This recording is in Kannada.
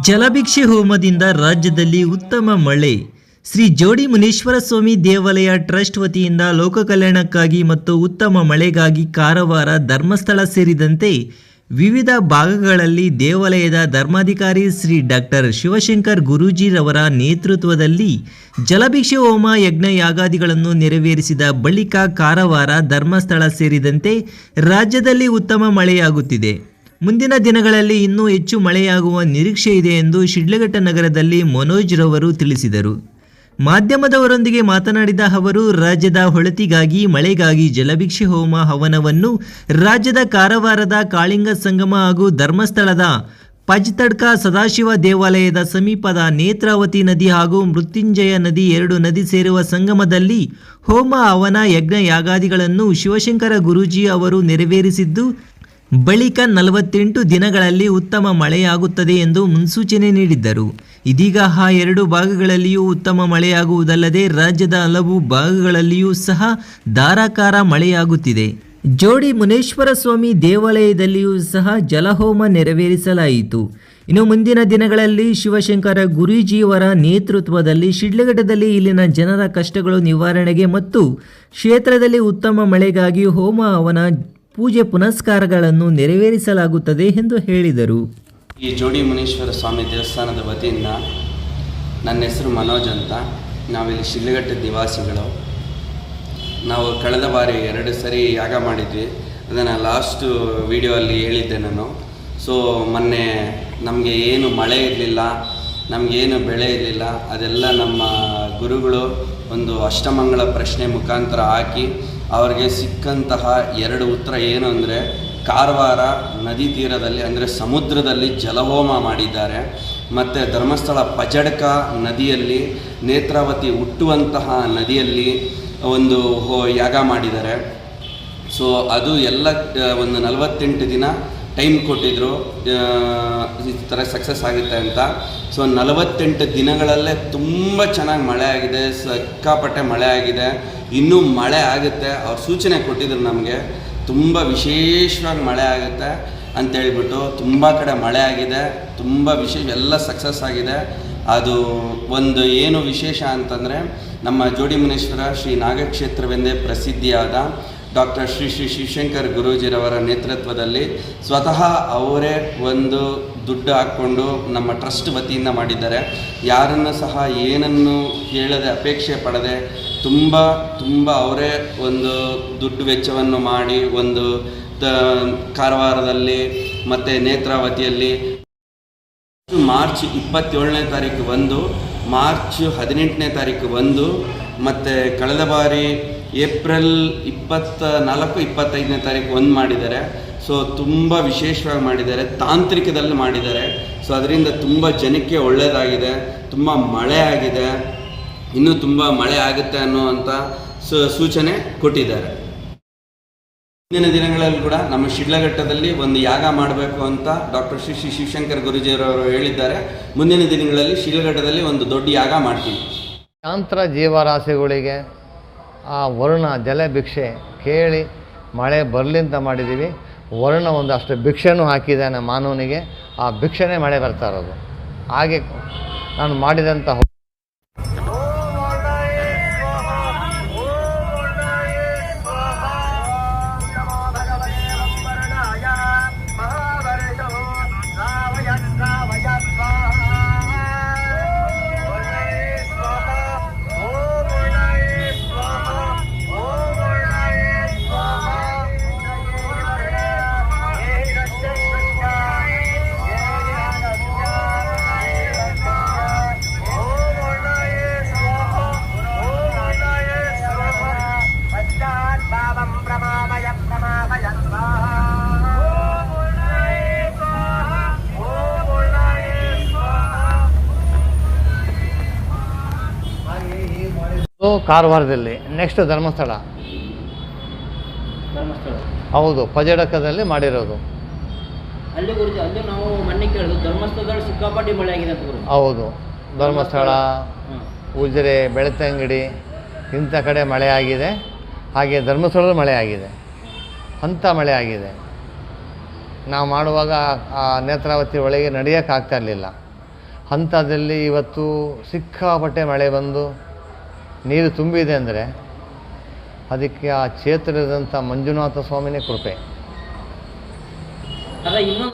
ಜಲಭಿಕ್ಷೆ ಹೋಮದಿಂದ ರಾಜ್ಯದಲ್ಲಿ ಉತ್ತಮ ಮಳೆ. ಶ್ರೀ ಜೋಡಿ ಮುನೀಶ್ವರ ಸ್ವಾಮಿ ದೇವಾಲಯ ಟ್ರಸ್ಟ್ ವತಿಯಿಂದ ಲೋಕ ಕಲ್ಯಾಣಕ್ಕಾಗಿ ಮತ್ತು ಉತ್ತಮ ಮಳೆಗಾಗಿ ಕಾರವಾರ, ಧರ್ಮಸ್ಥಳ ಸೇರಿದಂತೆ ವಿವಿಧ ಭಾಗಗಳಲ್ಲಿ ದೇವಾಲಯದ ಧರ್ಮಾಧಿಕಾರಿ ಶ್ರೀ ಡಾಕ್ಟರ್ ಶಿವಶಂಕರ್ ಗುರೂಜಿರವರ ನೇತೃತ್ವದಲ್ಲಿ ಜಲಭಿಕ್ಷೆ ಹೋಮ ಯಜ್ಞ ಯಾಗಾದಿಗಳನ್ನು ನೆರವೇರಿಸಿದ ಬಳಿಕ ಕಾರವಾರ, ಧರ್ಮಸ್ಥಳ ಸೇರಿದಂತೆ ರಾಜ್ಯದಲ್ಲಿ ಉತ್ತಮ ಮಳೆಯಾಗುತ್ತಿದೆ. ಮುಂದಿನ ದಿನಗಳಲ್ಲಿ ಇನ್ನೂ ಹೆಚ್ಚು ಮಳೆಯಾಗುವ ನಿರೀಕ್ಷೆ ಇದೆ ಎಂದು ಶಿಡ್ಲಘಟ್ಟ ನಗರದಲ್ಲಿ ಮನೋಜ್ ರವರು ತಿಳಿಸಿದರು. ಮಾಧ್ಯಮದವರೊಂದಿಗೆ ಮಾತನಾಡಿದ ಅವರು, ರಾಜ್ಯದ ಹೊಳತಿಗಾಗಿ ಮಳೆಗಾಗಿ ಜಲಭಿಕ್ಷೆ ಹೋಮ ಹವನವನ್ನು ರಾಜ್ಯದ ಕಾರವಾರದ ಕಾಳಿಂಗ ಸಂಗಮ ಹಾಗೂ ಧರ್ಮಸ್ಥಳದ ಪಜ್ತಡ್ಕ ಸದಾಶಿವ ದೇವಾಲಯದ ಸಮೀಪದ ನೇತ್ರಾವತಿ ನದಿ ಹಾಗೂ ಮೃತ್ಯುಂಜಯ ನದಿ ಎರಡು ನದಿ ಸೇರುವ ಸಂಗಮದಲ್ಲಿ ಹೋಮ ಹವನ ಯಜ್ಞ ಯಾಗಾದಿಗಳನ್ನು ಶಿವಶಂಕರ ಗುರೂಜಿ ಅವರು ನೆರವೇರಿಸಿದ್ದು ಬಳಿಕ ನಲವತ್ತೆಂಟು ದಿನಗಳಲ್ಲಿ ಉತ್ತಮ ಮಳೆಯಾಗುತ್ತದೆ ಎಂದು ಮುನ್ಸೂಚನೆ ನೀಡಿದ್ದರು. ಇದೀಗ ಆ ಎರಡು ಭಾಗಗಳಲ್ಲಿಯೂ ಉತ್ತಮ ಮಳೆಯಾಗುವುದಲ್ಲದೆ ರಾಜ್ಯದ ಹಲವು ಭಾಗಗಳಲ್ಲಿಯೂ ಸಹ ಧಾರಾಕಾರ ಮಳೆಯಾಗುತ್ತಿದೆ. ಜೋಡಿ ಮುನೇಶ್ವರ ಸ್ವಾಮಿ ದೇವಾಲಯದಲ್ಲಿಯೂ ಸಹ ಜಲಹೋಮ ನೆರವೇರಿಸಲಾಯಿತು. ಇನ್ನು ಮುಂದಿನ ದಿನಗಳಲ್ಲಿ ಶಿವಶಂಕರ ಗುರೂಜಿಯವರ ನೇತೃತ್ವದಲ್ಲಿ ಶಿಡ್ಲಘಟ್ಟದಲ್ಲಿ ಇಲ್ಲಿನ ಜನರ ಕಷ್ಟಗಳು ನಿವಾರಣೆಗೆ ಮತ್ತು ಕ್ಷೇತ್ರದಲ್ಲಿ ಉತ್ತಮ ಮಳೆಗಾಗಿ ಹೋಮ ಹವನ ಪೂಜೆ ಪುನಸ್ಕಾರಗಳನ್ನು ನೆರವೇರಿಸಲಾಗುತ್ತದೆ ಎಂದು ಹೇಳಿದರು. ಈ ಜೋಡಿ ಮುನೀಶ್ವರ ಸ್ವಾಮಿ ದೇವಸ್ಥಾನದ ವತಿಯಿಂದ ನನ್ನ ಹೆಸರು ಮನೋಜ್ ಅಂತ. ನಾವಿಲ್ಲಿ ಶಿಲ್ಲಗಟ್ಟೆ ನಿವಾಸಿಗಳು. ನಾವು ಕಳೆದ ಬಾರಿ ಎರಡು ಸರಿ ಯಾಗ ಮಾಡಿದ್ವಿ. ಅದನ್ನು ಲಾಸ್ಟು ವಿಡಿಯೋ ಅಲ್ಲಿ ಹೇಳಿದ್ದೆ ನಾನು. ಸೊ, ಮೊನ್ನೆ ನಮಗೆ ಏನು ಮಳೆ ಇರಲಿಲ್ಲ ನಮಗೇನು ಬೆಳೆ ಇರಲಿಲ್ಲ, ಅದೆಲ್ಲ ನಮ್ಮ ಗುರುಗಳು ಒಂದು ಅಷ್ಟಮಂಗಳ ಪ್ರಶ್ನೆ ಮುಖಾಂತರ ಹಾಕಿ ಅವ್ರಿಗೆ ಸಿಕ್ಕಂತಹ ಎರಡು ಉತ್ತರ ಏನು ಅಂದರೆ ಕಾರವಾರ ನದಿ ತೀರದಲ್ಲಿ ಅಂದರೆ ಸಮುದ್ರದಲ್ಲಿ ಜಲಹೋಮ ಮಾಡಿದ್ದಾರೆ. ಮತ್ತು ಧರ್ಮಸ್ಥಳ ಪಜಡ್ಕ ನದಿಯಲ್ಲಿ ನೇತ್ರಾವತಿ ಹುಟ್ಟುವಂತಹ ನದಿಯಲ್ಲಿ ಒಂದು ಹೋ ಯಾಗ ಮಾಡಿದ್ದಾರೆ. ಸೊ ಅದು ಎಲ್ಲ ಒಂದು ನಲವತ್ತೆಂಟು ದಿನ ಟೈಮ್ ಕೊಟ್ಟಿದ್ದರು ಈ ಥರ ಸಕ್ಸಸ್ ಆಗುತ್ತೆ ಅಂತ. ಸೊ ನಲವತ್ತೆಂಟು ದಿನಗಳಲ್ಲೇ ತುಂಬ ಚೆನ್ನಾಗಿ ಮಳೆ ಆಗಿದೆ, ಸಿಕ್ಕಾಪಟ್ಟೆ ಮಳೆ ಆಗಿದೆ. ಇನ್ನೂ ಮಳೆ ಆಗುತ್ತೆ, ಅವ್ರು ಸೂಚನೆ ಕೊಟ್ಟಿದ್ರು ನಮಗೆ. ತುಂಬ ವಿಶೇಷವಾಗಿ ಮಳೆ ಆಗುತ್ತೆ ಅಂತ ಹೇಳ್ಬಿಟ್ಟು ತುಂಬ ಕಡೆ ಮಳೆ ಆಗಿದೆ, ತುಂಬ ವಿಶೇಷ, ಎಲ್ಲ ಸಕ್ಸಸ್ ಆಗಿದೆ. ಅದು ಒಂದು ಏನು ವಿಶೇಷ ಅಂತಂದರೆ, ನಮ್ಮ ಜೋಡಿ ಮುನೇಶ್ವರ ಶ್ರೀ ನಾಗಕ್ಷೇತ್ರವೆಂದೇ ಪ್ರಸಿದ್ಧಿಯಾದ ಡಾಕ್ಟರ್ ಶ್ರೀ ಶ್ರೀ ಶಿವಶಂಕರ್ ಗುರೂಜಿರವರ ನೇತೃತ್ವದಲ್ಲಿ ಸ್ವತಃ ಅವರೇ ಒಂದು ದುಡ್ಡು ಹಾಕ್ಕೊಂಡು ನಮ್ಮ ಟ್ರಸ್ಟ್ ವತಿಯಿಂದ ಮಾಡಿದ್ದಾರೆ. ಯಾರನ್ನು ಸಹ ಏನನ್ನು ಕೇಳದೆ ಅಪೇಕ್ಷೆ ಪಡದೆ ತುಂಬ ತುಂಬ ಅವರೇ ಒಂದು ದುಡ್ಡು ವೆಚ್ಚವನ್ನು ಮಾಡಿ ಒಂದು ಕಾರವಾರದಲ್ಲಿ ಮತ್ತು ನೇತ್ರಾವತಿಯಲ್ಲಿ ಮಾರ್ಚ್ ಇಪ್ಪತ್ತೇಳನೇ ತಾರೀಕು ಒಂದು, ಮಾರ್ಚ್ ಹದಿನೆಂಟನೇ ತಾರೀಕು ಒಂದು, ಮತ್ತು ಕಳೆದ ಬಾರಿ ಏಪ್ರಿಲ್ ಇಪ್ಪತ್ತ ನಾಲ್ಕು, ಇಪ್ಪತ್ತೈದನೇ ತಾರೀಕು ಒಂದು ಮಾಡಿದ್ದಾರೆ. ಸೊ ತುಂಬ ವಿಶೇಷವಾಗಿ ಮಾಡಿದ್ದಾರೆ. ತಾಂತ್ರಿಕದಲ್ಲಿ ಮಾಡಿದ್ದಾರೆ. ಸೊ ಅದರಿಂದ ತುಂಬ ಜನಕ್ಕೆ ಒಳ್ಳೆಯದಾಗಿದೆ ತುಂಬ ಮಳೆ ಆಗಿದೆ. ಇನ್ನೂ ತುಂಬ ಮಳೆ ಆಗುತ್ತೆ ಅನ್ನುವಂಥ ಸೂಚನೆ ಕೊಟ್ಟಿದ್ದಾರೆ. ಮುಂದಿನ ದಿನಗಳಲ್ಲಿ ಕೂಡ ನಮ್ಮ ಶಿಡ್ಲಘಟ್ಟದಲ್ಲಿ ಒಂದು ಯಾಗ ಮಾಡಬೇಕು ಅಂತ ಡಾಕ್ಟರ್ ಶ್ರೀ ಶ್ರೀ ಶಿವಶಂಕರ್ ಗುರುಜಿಯವರು ಹೇಳಿದ್ದಾರೆ. ಮುಂದಿನ ದಿನಗಳಲ್ಲಿ ಶಿಡ್ಲಘಟ್ಟದಲ್ಲಿ ಒಂದು ದೊಡ್ಡ ಯಾಗ ಮಾಡ್ತೀವಿ. ಯಾಂತ್ರ ಜೀವರಾಶಿಗಳಿಗೆ ಆ ವರುಣ ಜಲ ಭಿಕ್ಷೆ ಕೇಳಿ ಮಳೆ ಬರಲಿ ಅಂತ ಮಾಡಿದ್ದೀವಿ. ವರುಣ ಒಂದಷ್ಟು ಭಿಕ್ಷೆನೂ ಹಾಕಿದ್ದಾನೆ ಮಾನವನಿಗೆ. ಆ ಭಿಕ್ಷೆನೇ ಮಳೆ ಬರ್ತಾ ಇರೋದು. ಹಾಗೆ ನಾನು ಮಾಡಿದಂಥ ಕಾರವಾರದಲ್ಲಿ ನೆಕ್ಸ್ಟ್ ಧರ್ಮಸ್ಥಳ. ಧರ್ಮಸ್ಥಳ. ಹೌದು ಪಜಡಕದಲ್ಲಿ ಮಾಡಿರೋದು. ಅಲ್ಲಿ ಗುರುಜಿ ಅಲ್ಲಿ ನಾವು ಮೊನ್ನೆ ಕೇಳಿದ್ವು ಧರ್ಮಸ್ಥಳದಲ್ಲಿ ಸಿಕ್ಕಾಪಟ್ಟಿ ಮಳೆ ಆಗಿದೆ ಅಂತ ಗುರು ಹೌದು ಧರ್ಮಸ್ಥಳ. ಉಜಿರೆ ಬೆಳ್ತಂಗಡಿ ಇಂಥ ಕಡೆ ಮಳೆ ಆಗಿದೆ. ಹಾಗೆ ಧರ್ಮಸ್ಥಳದ ಮಳೆ ಆಗಿದೆ. ಅಂಥ ಮಳೆ ಆಗಿದೆ. ನಾವು ಮಾಡುವಾಗ ಆ ನೇತ್ರಾವತಿ ಒಳಗೆ ನಡೆಯೋಕ್ಕಾಗ್ತಾ ಇರಲಿಲ್ಲ. ಹಂತದಲ್ಲಿ ಇವತ್ತು ಸಿಕ್ಕಾಪಟ್ಟೆ ಮಳೆ ಬಂದು ನೀರು ತುಂಬಿದೆ ಅಂದರೆ ಅದಕ್ಕೆ ಆ ಕ್ಷೇತ್ರದಂಥ ಮಂಜುನಾಥ ಸ್ವಾಮಿನೇ ಕೃಪೆ.